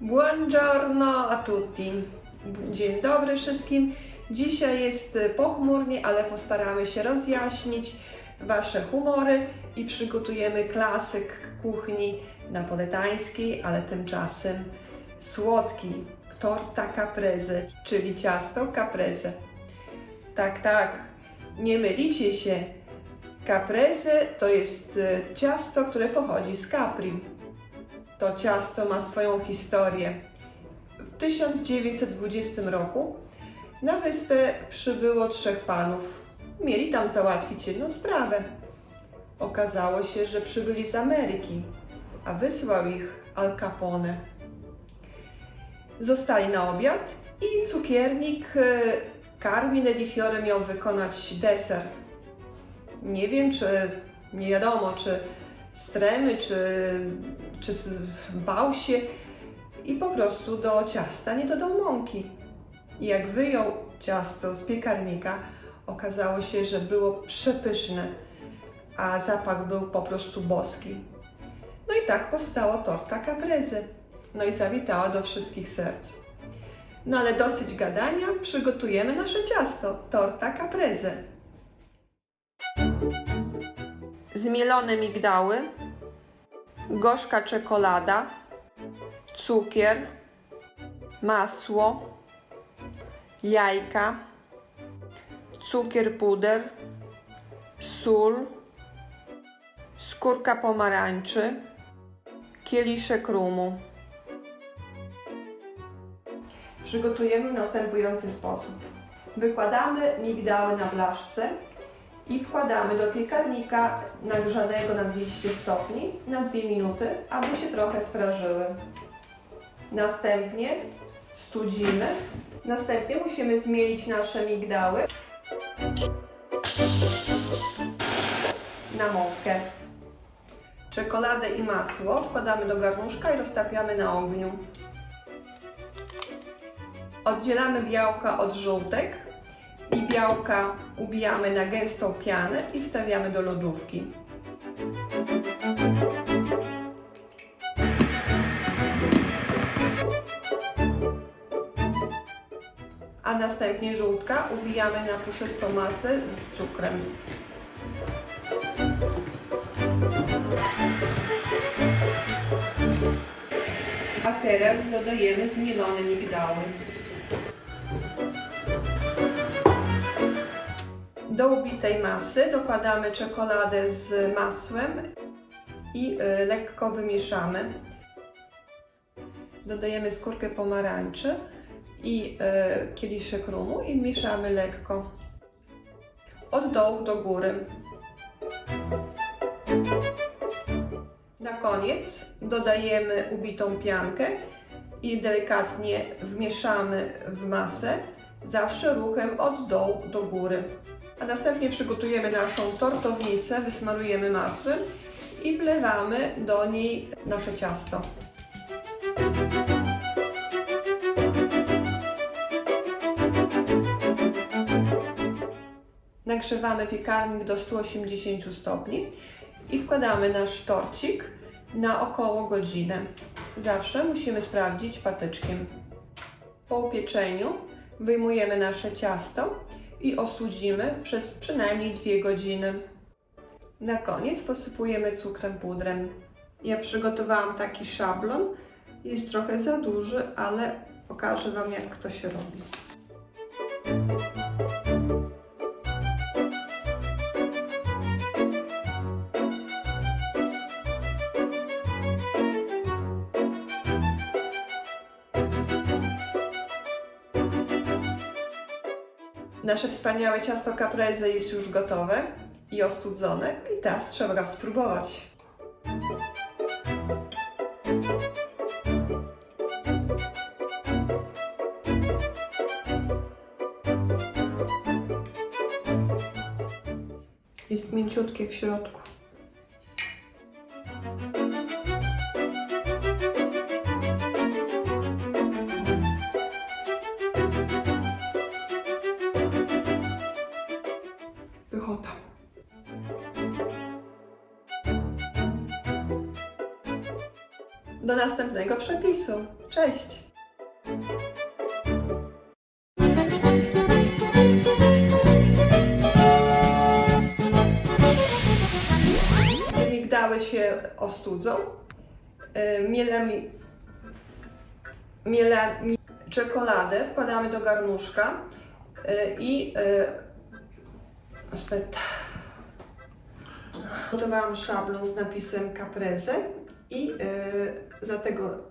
Buongiorno a tutti. Dzień dobry wszystkim. Dzisiaj jest pochmurnie, ale postaramy się rozjaśnić Wasze humory i przygotujemy klasyk kuchni napoletańskiej, ale tymczasem słodki, torta caprese, czyli ciasto caprese. Tak, tak, nie mylicie się. Caprese to jest e, ciasto, które pochodzi z Capri. To ciasto ma swoją historię. W 1920 roku na wyspę przybyło trzech panów. Mieli tam załatwić jedną sprawę. Okazało się, że przybyli z Ameryki, a wysłał ich Al Capone. Zostali na obiad i cukiernik e, Carmine di Fiore miał wykonać deser. Nie wiem, czy nie wiadomo, czy stremy, czy, czy bał się i po prostu do ciasta nie dodał mąki. I jak wyjął ciasto z piekarnika, okazało się, że było przepyszne, a zapach był po prostu boski. No i tak powstała torta caprese. No i zawitała do wszystkich serc. No ale dosyć gadania, przygotujemy nasze ciasto, torta caprese. Zmielone migdały, gorzka czekolada, cukier, masło, jajka, cukier puder, sól, skórka pomarańczy, kieliszek rumu. Przygotujemy w następujący sposób. Wykładamy migdały na blaszce i wkładamy do piekarnika nagrzanego na 200 stopni na 2 minuty, aby się trochę sprażyły. Następnie studzimy. Następnie musimy zmielić nasze migdały na mąkę. Czekoladę i masło wkładamy do garnuszka i roztapiamy na ogniu. Oddzielamy białka od żółtek i białka ubijamy na gęstą pianę i wstawiamy do lodówki. A następnie żółtka ubijamy na puszystą masę z cukrem. A teraz dodajemy zmielone migdały. Do ubitej masy dokładamy czekoladę z masłem i y, lekko wymieszamy. Dodajemy skórkę pomarańczy i y, kieliszek rumu i mieszamy lekko. Od dołu do góry. Na koniec dodajemy ubitą piankę i delikatnie wmieszamy w masę, zawsze ruchem od dołu do góry. A następnie przygotujemy naszą tortownicę, wysmarujemy masłem i wlewamy do niej nasze ciasto. Nagrzewamy piekarnik do 180 stopni i wkładamy nasz torcik na około godzinę. Zawsze musimy sprawdzić patyczkiem. Po upieczeniu wyjmujemy nasze ciasto i ostudzimy przez przynajmniej 2 godziny. Na koniec posypujemy cukrem pudrem. Ja przygotowałam taki szablon. Jest trochę za duży, ale pokażę Wam jak to się robi. Nasze wspaniałe ciasto caprese jest już gotowe i ostudzone i teraz trzeba spróbować. Jest mięciutkie w środku. Do następnego przepisu. Cześć! Migdały się ostudzą. Y, Mielemy, mielemy czekoladę, wkładamy do garnuszka y, i y. Gotowałam szablon z napisem Caprese i y, za tego